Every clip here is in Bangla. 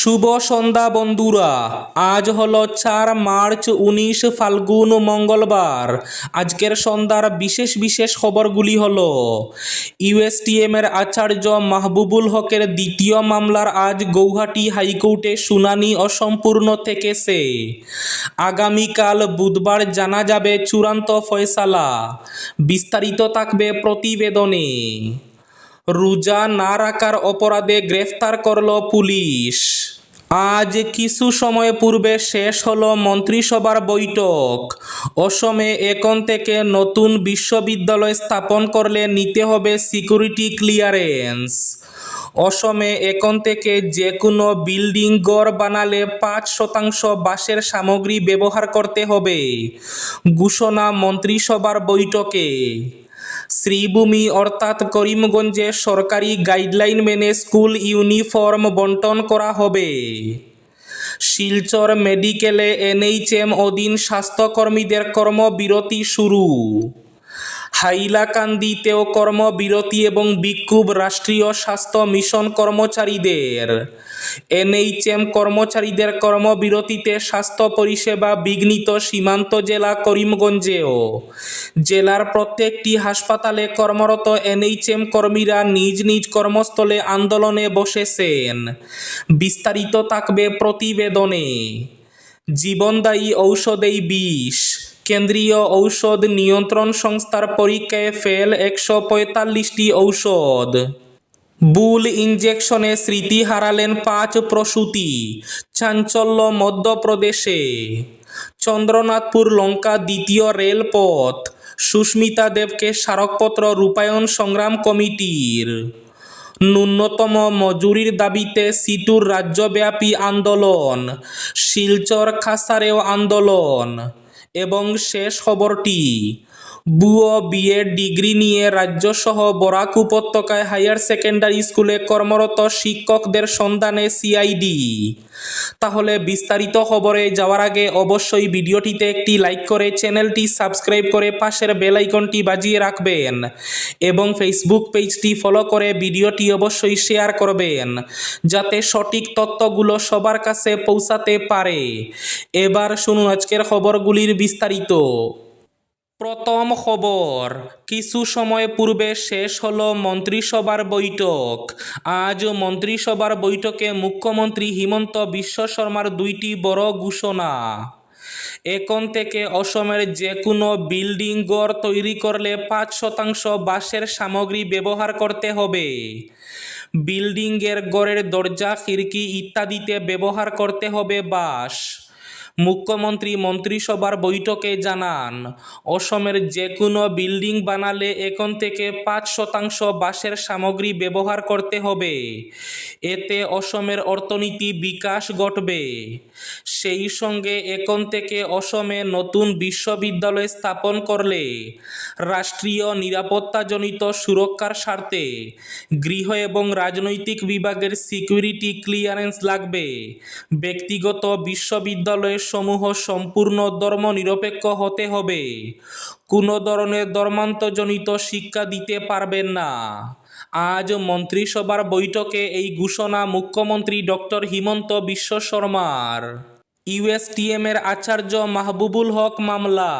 শুভ সন্ধ্যা বন্ধুরা। আজ হলো চার মার্চ উনিশ ফাল্গুন মঙ্গলবার। আজকের সন্ধ্যার বিশেষ বিশেষ খবরগুলি হল ইউএসটিএম এর আচার্য মাহবুবুল হকের দ্বিতীয় মামলার আজ গৌহাটি হাইকোর্টে শুনানি অসম্পূর্ণ থেকেছে। আগামীকাল বুধবার জানা যাবে চূড়ান্ত ফয়সালা। বিস্তারিত থাকবে প্রতিবেদনে। রোজা না রাখার অপরাধে গ্রেফতার করল পুলিশ। আজ কিছু সময় পূর্বে শেষ হলো মন্ত্রিসভার বৈঠক। অসমে এখন থেকে নতুন বিশ্ববিদ্যালয় স্থাপন করলে নিতে হবে সিকিউরিটি ক্লিয়ারেন্স। অসমে এখন থেকে যে কোনো বিল্ডিং গড় বানালে পাঁচ শতাংশ বাঁশের সামগ্রী ব্যবহার করতে হবে, ঘোষণা মন্ত্রিসভার বৈঠকে। শ্রীভূমি অর্থাৎ করিমগঞ্জে সরকারি গাইডলাইন মেনে স্কুল ইউনিফর্ম বন্টন করা হবে। শিলচর মেডিকেলে এনএইচএম অধীন স্বাস্থ্যকর্মীদের কর্মবিরতি শুরু। হাইলাকান্দিতেও কর্মবিরতি এবং বিক্ষোভ রাষ্ট্রীয় স্বাস্থ্য মিশন কর্মচারীদের। এনএইচএম কর্মচারীদের কর্মবিরতিতে স্বাস্থ্য পরিষেবা বিঘ্নিত সীমান্ত জেলা করিমগঞ্জেও। জেলার প্রত্যেকটি হাসপাতালে কর্মরত এনএইচএম কর্মীরা নিজ নিজ কর্মস্থলে আন্দোলনে বসেছেন। বিস্তারিত থাকবে প্রতিবেদনে। জীবনদায়ী ঔষধেই বিষ। কেন্দ্রীয় ঔষধ নিয়ন্ত্রণ সংস্থার পরীক্ষায় ফেল একশো পঁয়তাল্লিশটি ঔষধ। বুল ইঞ্জেকশনে স্মৃতি হারালেন পাঁচ প্রসূতি, চাঞ্চল্য মধ্যপ্রদেশে। চন্দ্রনাথপুর লঙ্কা দ্বিতীয় রেলপথ, সুস্মিতা দেবকে স্মারকপত্র রূপায়ণ সংগ্রাম কমিটির। ন্যূনতম মজুরির দাবিতে সিটুর রাজ্যব্যাপী আন্দোলন শিলচর খাসারেও আন্দোলন। এবং শেষ খবরটি বুয়ো বিএড ডিগ্রি নিয়ে রাজ্যসহ বরাক উপত্যকায় হায়ার সেকেন্ডারি স্কুলে কর্মরত শিক্ষকদের সন্ধানে সিআইডি। তাহলে বিস্তারিত খবরে যাওয়ার আগে অবশ্যই ভিডিওটিতে একটি লাইক করে চ্যানেলটি সাবস্ক্রাইব করে পাশের বেল আইকনটি বাজিয়ে রাখবেন এবং ফেসবুক পেজটি ফলো করে ভিডিওটি অবশ্যই শেয়ার করবেন যাতে সঠিক তথ্যগুলো সবার কাছে পৌঁছাতে পারে। এবার শুনুন আজকের খবরগুলির বিস্তারিত। প্রথম খবর, কিছু সময় পূর্বে শেষ হলো মন্ত্রিসভার বৈঠক। আজ মন্ত্রিসভার বৈঠকে মুখ্যমন্ত্রী হিমন্ত বিশ্ব শর্মার দুইটি বড় ঘোষণা। এখন থেকে অসমের যে কোনো বিল্ডিং গড় তৈরি করলে পাঁচ শতাংশ বাঁশের সামগ্রী ব্যবহার করতে হবে। বিল্ডিংয়ের গড়ের দরজা, খিড়কি ইত্যাদিতে ব্যবহার করতে হবে বাঁশ। মুখ্যমন্ত্রী মন্ত্রিসভার বৈঠকে জানান, অসমের যে কোনো বিল্ডিং বানালে এখন থেকে পাঁচ শতাংশ বাঁশের সামগ্রী ব্যবহার করতে হবে। এতে অসমের অর্থনীতি বিকাশ ঘটবে। সেই সঙ্গে এখন থেকে অসমে নতুন বিশ্ববিদ্যালয় স্থাপন করলে রাষ্ট্রীয় নিরাপত্তাজনিত সুরক্ষার স্বার্থে গৃহ এবং রাজনৈতিক বিভাগের সিকিউরিটি ক্লিয়ারেন্স লাগবে। ব্যক্তিগত বিশ্ববিদ্যালয় সমূহ সম্পূর্ণ ধর্ম নিরপেক্ষ হতে হবে। কোনো ধরনের ধর্মান্তজনিত শিক্ষা দিতে পারবেন না। আজ মন্ত্রিসভার বৈঠকে এই ঘোষণা মুখ্যমন্ত্রী ডক্টর হিমন্ত বিশ্ব শর্মার। ইউএসটিএম এর আচার্য মাহবুবুল হক মামলা।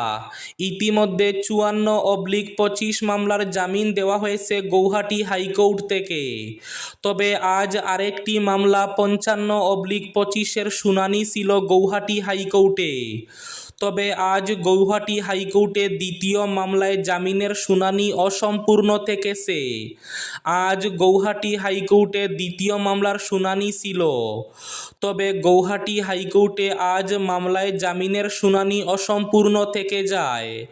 ইতিমধ্যে চুয়ান্ন অবলিক পঁচিশ মামলার জামিন দেওয়া হয়েছে গৌহাটি হাইকোর্ট থেকে। তবে আজ আরেকটি মামলা পঞ্চান্ন অবলিক পঁচিশের শুনানি ছিল গৌহাটি হাইকোর্টে। তবে আজ গৌহাটি হাইকোর্টে দ্বিতীয় মামলায় জামিনের শুনানি অসম্পূর্ণ থেকেছে। আজ গৌহাটি হাইকোর্টে দ্বিতীয় মামলার শুনানি ছিল। তবে গৌহাটি হাইকোর্টে আজ মামলায় জামিনের শুনানি অসম্পূর্ণ থেকে যায়।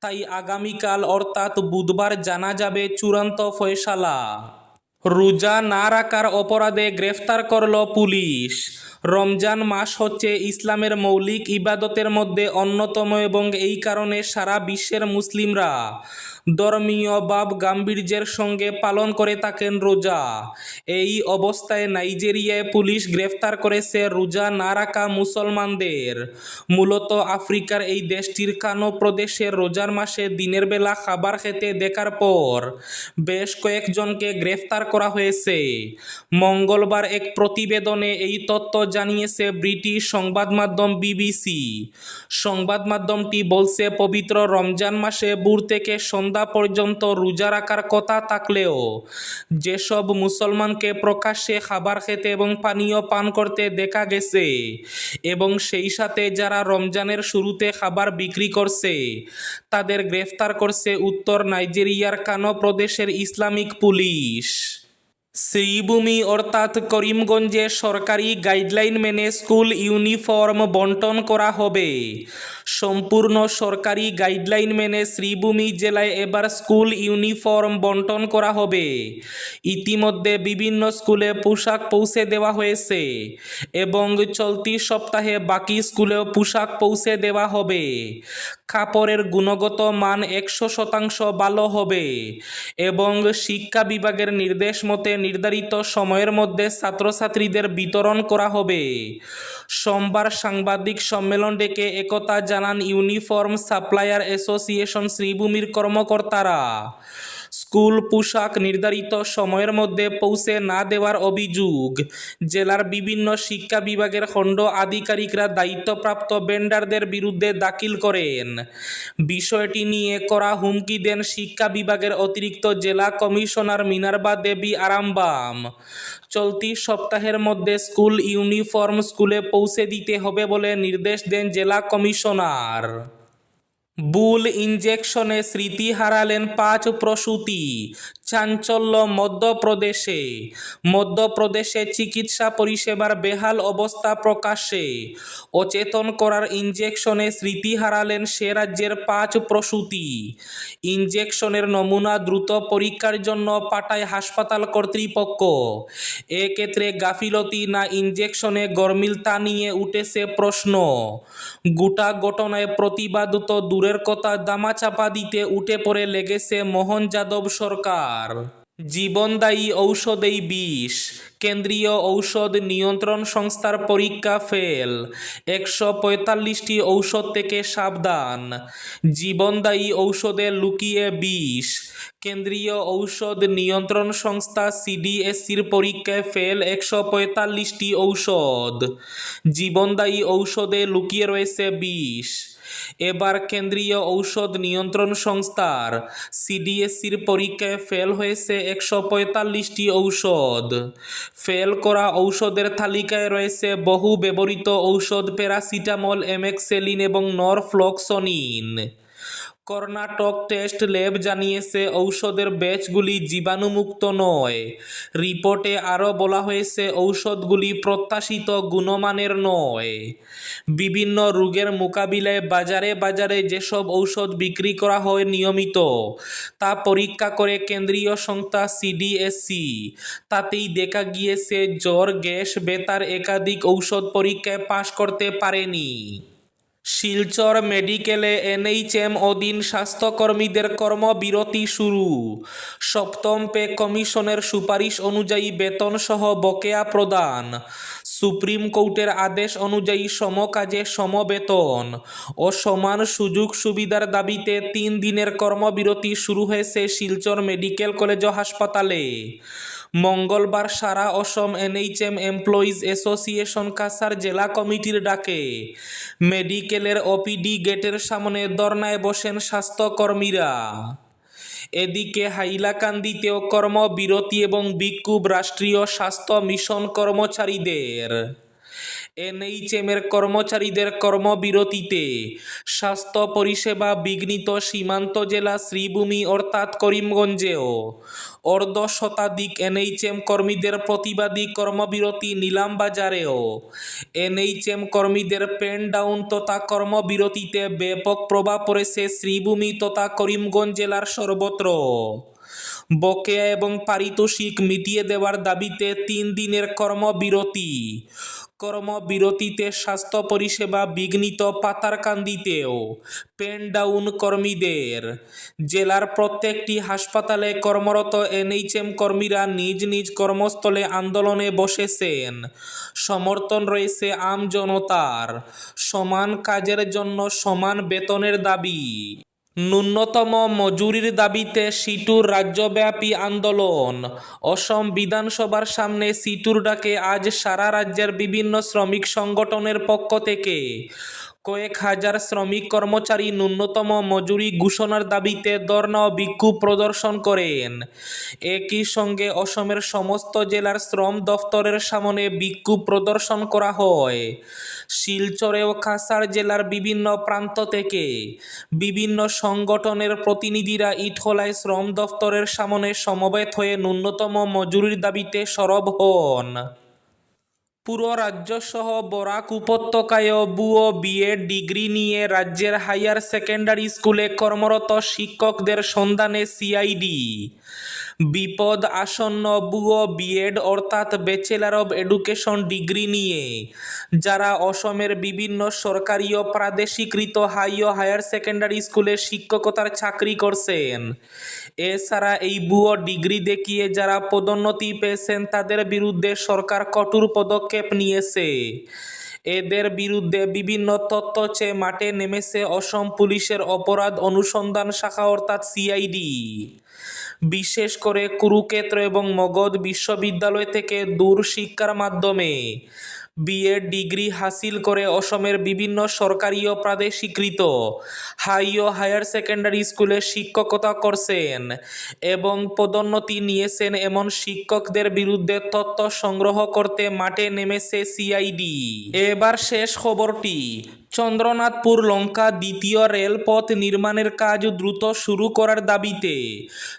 তাই আগামীকাল অর্থাৎ বুধবার জানা যাবে চূড়ান্ত ফয়সালা। রোজা না রাখার অপরাধে গ্রেফতার করল পুলিশ। রমজান মাস হচ্ছে ইসলামের মৌলিক ইবাদতের মধ্যে অন্যতম এবং এই কারণে সারা বিশ্বের মুসলিমরা ধর্মীয় ভাব গাম্ভীর্যের সঙ্গে পালন করে থাকেন রোজা। এই অবস্থায় নাইজেরিয়ায় পুলিশ গ্রেফতার করেছে রোজা না রাখা মুসলমানদের। মূলত আফ্রিকার এই দেশটির কানো প্রদেশে রোজার মাসে দিনের বেলা খাবার খেতে দেখার পর বেশ কয়েকজনকে গ্রেফতার করা হয়েছে। মঙ্গলবার এক প্রতিবেদনে এই তথ্য জানিয়েছে ব্রিটিশ সংবাদ মাধ্যম বিবিসি। সংবাদ মাধ্যমটি বলছে, পবিত্র রমজান মাসে ভোর থেকে সন্ধ্যা পর্যন্ত রোজা রাখার কথা থাকলেও যেসব মুসলমানকে প্রকাশ্যে খাবার খেতে এবং পানীয় পান করতে দেখা গেছে, এবং সেই সাথে যারা রমজানের শুরুতে খাবার বিক্রি করছে, তাদের গ্রেফতার করছে উত্তর নাইজেরিয়ার কানো প্রদেশের ইসলামিক পুলিশ। শ্রীভূমি অর্থাৎ করিমগঞ্জে সরকারি গাইডলাইন মেনে স্কুল ইউনিফর্ম বন্টন করা হবে। সম্পূর্ণ সরকারি গাইডলাইন মেনে শ্রীভূমি জেলায় এবার স্কুল ইউনিফর্ম বন্টন করা হবে। ইতিমধ্যে বিভিন্ন স্কুলে পোশাক পৌঁছে দেওয়া হয়েছে এবং চলতি সপ্তাহে বাকি স্কুলেও পোশাক পৌঁছে দেওয়া হবে। কাপড়ের গুণগত মান একশো শতাংশ ভালো হবে এবং শিক্ষা বিভাগের নির্দেশ মতে নির্ধারিত সময়ের মধ্যে ছাত্রছাত্রীদের বিতরণ করা হবে। সোমবার সাংবাদিক সম্মেলন ডেকে একতা জানান ইউনিফর্ম সাপ্লায়ার অ্যাসোসিয়েশন শ্রীভূমির কর্মকর্তারা। স্কুল পোশাক নির্ধারিত সময়ের মধ্যে পৌঁছে না দেওয়ার অভিযোগ। জেলার বিভিন্ন শিক্ষা বিভাগের খণ্ড আধিকারিকরা দায়িত্বপ্রাপ্ত বেন্ডারদের বিরুদ্ধে দাখিল করেন। বিষয়টি নিয়ে করা হুমকি দেন শিক্ষা বিভাগের অতিরিক্ত জেলা কমিশনার মিনারবা দেবী আরামবাম। চলতি সপ্তাহের মধ্যে স্কুল ইউনিফর্ম স্কুলে পৌঁছে দিতে হবে বলে নির্দেশ দেন জেলা কমিশনার। বুল ইঞ্জেকশনে স্মৃতি হারালেন পাঁচ প্রসূতি। চাঞ্চল্য মধ্যপ্রদেশে। মধ্যপ্রদেশে চিকিৎসা পরিষেবার বেহাল অবস্থা প্রকাশ্যে। অচেতন করার ইঞ্জেকশনে স্মৃতি হারালেন সে রাজ্যের পাঁচ প্রসূতি। ইঞ্জেকশনের নমুনা দ্রুত পরীক্ষার জন্য পাঠায় হাসপাতাল কর্তৃপক্ষ। এক্ষেত্রে গাফিলতি না ইঞ্জেকশনে গরমিল তা নিয়ে উঠেছে প্রশ্ন। গোটা ঘটনায় প্রতিবাদ তো দূরের কথা, দামাচাপা দিতে উঠে পড়ে লেগেছে মোহন যাদব সরকার। জীবনদায়ী ঔষধেই বিষ, কেন্দ্রীয় ঔষধ নিয়ন্ত্রণ সংস্থার পরীক্ষা ফেল, একশো পঁয়তাল্লিশটি ঔষধ থেকে সাবধান। জীবনদায়ী ঔষধে লুকিয়ে বিষ, কেন্দ্রীয় ঔষধ নিয়ন্ত্রণ সংস্থা সিডিএসসির পরীক্ষায় ফেল একশো পঁয়তাল্লিশটি ঔষধ। জীবনদায়ী ঔষধে লুকিয়ে রয়েছে বিষ। এবার কেন্দ্রীয় ঔষধ নিয়ন্ত্রণ সংস্থার সিডিএসির পরীক্ষায় ফেল হয়েছে একশো পঁয়তাল্লিশটি ঔষধ। ফেল করা ঔষধের তালিকায় রয়েছে বহু ব্যবহৃত ঔষধ প্যারাসিটামল এমেক্সেলিন এবং নরফ্লক্সনিন। কর্ণাটক টেস্ট ল্যাব জানিয়েছে, ঔষধের ব্যাচগুলি জীবাণুমুক্ত নয়। রিপোর্টে আরও বলা হয়েছে, ঔষধগুলি প্রত্যাশিত গুণমানের নয়। বিভিন্ন রোগের মোকাবিলায় বাজারে বাজারে যেসব ঔষধ বিক্রি করা হয় নিয়মিত, তা পরীক্ষা করে কেন্দ্রীয় সংস্থা সিডিএসসি তাতেই দেখা গিয়েছে, জ্বর, গ্যাস, বেতার একাধিক ঔষধ পরীক্ষায় পাশ করতে পারেনি। শিলচর মেডিকেলে এনএইচএম অধীন স্বাস্থ্যকর্মীদের কর্মবিরতি শুরু। সপ্তম পে কমিশনের সুপারিশ অনুযায়ী বেতনসহ বকেয়া প্রদান। সুপ্রিম কোর্টের আদেশ অনুযায়ী সমকাজে সমবেতন ও সমান সুযোগ সুবিধার দাবিতে তিন দিনের কর্মবিরতি শুরু হয়েছে শিলচর মেডিকেল কলেজ হাসপাতালে। মঙ্গলবার সারা Asom NHM employees association Cachar জেলা কমিটির ডাকে। মেডিকেলের ওপিডি গেটের সামনে ধর্নায় বসেন স্বাস্থ্যকর্মীরা। এদিকে হাইলাকান্দিতেও কর্মবিরতি এবং বিক্ষোভ রাষ্ট্রীয় স্বাস্থ্য মিশন কর্মচারীদের। এনএইচএমের কর্মচারীদের কর্মবিরতিতে। স্বাস্থ্য পরিষেবা বিঘ্নিত সীমান্ত জেলা শ্রীভূমি, অর্থাৎ করিমগঞ্জেও। অর্ধ শতাধিক এনএইচএম কর্মীদের প্রতিবাদী কর্মবিরতি নিলামবাজারেও এনএইচএম কর্মীদের পেন ডাউন তথা কর্মবিরতিতে ব্যাপক প্রভাব পড়েছে শ্রীভূমি তথা করিমগঞ্জ জেলার সর্বত্র। বকেয়া এবং পারিতোষিক মিটিয়ে দেওয়ার দাবিতে তিন দিনের কর্মবিরতি। কর্মবিরতিতে স্বাস্থ্য পরিষেবা বিঘ্নিত পাতারকান্দিতেও পেন ডাউন কর্মীদের। জেলার প্রত্যেকটি হাসপাতালে কর্মরত এনএইচএম কর্মীরা নিজ নিজ কর্মস্থলে আন্দোলনে বসেছেন। সমর্থন রয়েছে আম জনতার। সমান কাজের জন্য সমান বেতনের দাবি। ন্যূনতম মজুরির দাবিতে সিটুর রাজ্যব্যাপী আন্দোলন। অসম বিধানসভার সামনে সিটুর ডাকে আজ সারা রাজ্যের বিভিন্ন শ্রমিক সংগঠনের পক্ষ থেকে কয়েক হাজার শ্রমিক কর্মচারী ন্যূনতম মজুরি ঘোষণার দাবিতে ধর্ণা বিক্ষোভ প্রদর্শন করেন। একই সঙ্গে অসমের সমস্ত জেলার শ্রম দফতরের সামনে বিক্ষোভ প্রদর্শন করা হয়। শিলচরে ও কাছাড় জেলার বিভিন্ন প্রান্ত থেকে বিভিন্ন সংগঠনের প্রতিনিধিরা ইটখোলায় শ্রম দফতরের সামনে সমবেত হয়ে ন্যূনতম মজুরির দাবিতে সরব হন। পুরো রাজ্যসহ বরাক উপত্যকায় বুয়ো বিএ ডিগ্রি নিয়ে রাজ্যের হাইয়ার সেকেন্ডারি স্কুলে কর্মরত শিক্ষকদের সন্ধানে সিআইডি। বিপদ আসন্ন বুয়ো বিএড অর্থাৎ ব্যাচেলার অব এডুকেশন ডিগ্রি নিয়ে। যারা অসমের বিভিন্ন সরকারি ও প্রাদেশিকৃত হাই ও হায়ার সেকেন্ডারি স্কুলে শিক্ষকতার চাকরি করছেন। এছাড়া এই ভুয়ো ডিগ্রি দেখিয়ে যারা পদোন্নতি পেয়েছেন, তাদের বিরুদ্ধে সরকার কঠোর পদক্ষেপ নিয়েছে। এদের বিরুদ্ধে বিভিন্ন তথ্য চেয়ে মাঠে নেমেছে অসম পুলিশের অপরাধ অনুসন্ধান শাখা অর্থাৎ সিআইডি। বিশেষ করে কুরুক্ষেত্র এবং মগধ বিশ্ববিদ্যালয় থেকে দূর শিক্ষার মাধ্যমে। বিএড ডিগ্রি হাসিল করে অসমের বিভিন্ন সরকারি ও প্রাদেশিকৃত হাই ও হায়ার সেকেন্ডারি স্কুলে শিক্ষকতা করছেন এবং পদোন্নতি নিয়েছেন এমন শিক্ষকদের বিরুদ্ধে তথ্য সংগ্রহ করতে মাঠে নেমেছে সিআইডি। এবার শেষ খবরটি চন্দ্রনাথপুর লঙ্কা দ্বিতীয় রেলপথ নির্মাণের কাজ দ্রুত শুরু করার দাবিতে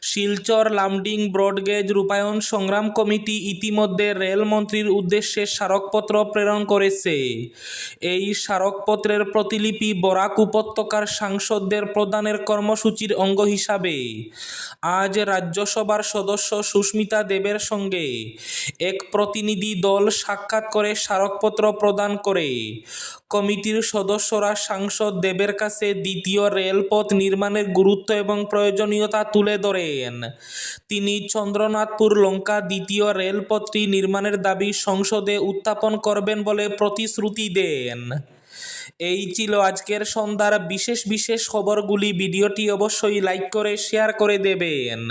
শিলচর লামডিং ব্রডগেজ রূপায়ণ সংগ্রাম কমিটি ইতিমধ্যে রেলমন্ত্রীর উদ্দেশ্যে স্মারকপত্র প্রেরণ করেছে। এই স্মারকপত্রের প্রতিলিপি বরাক উপত্যকার সাংসদদের প্রদানের কর্মসূচির অঙ্গ হিসাবে। আজ রাজ্যসভার সদস্য সুস্মিতা দেবের সঙ্গে এক প্রতিনিধি দল সাক্ষাৎ করে স্মারকপত্র প্রদান করে। কমিটির সদস্যরা সাংসদ দেবের কাছে দ্বিতীয় রেলপথ নির্মাণের গুরুত্ব এবং প্রয়োজনীয়তা তুলে ধরেন। তিনি চন্দ্রনাথপুর লঙ্কা দ্বিতীয় রেলপথটি নির্মাণের দাবি সংসদে উত্থাপন করবেন বলে প্রতিশ্রুতি দেন। এই ছিল আজকের সন্ধ্যার বিশেষ বিশেষ খবরগুলি। ভিডিওটি অবশ্যই লাইক করে, শেয়ার করে দেবেন।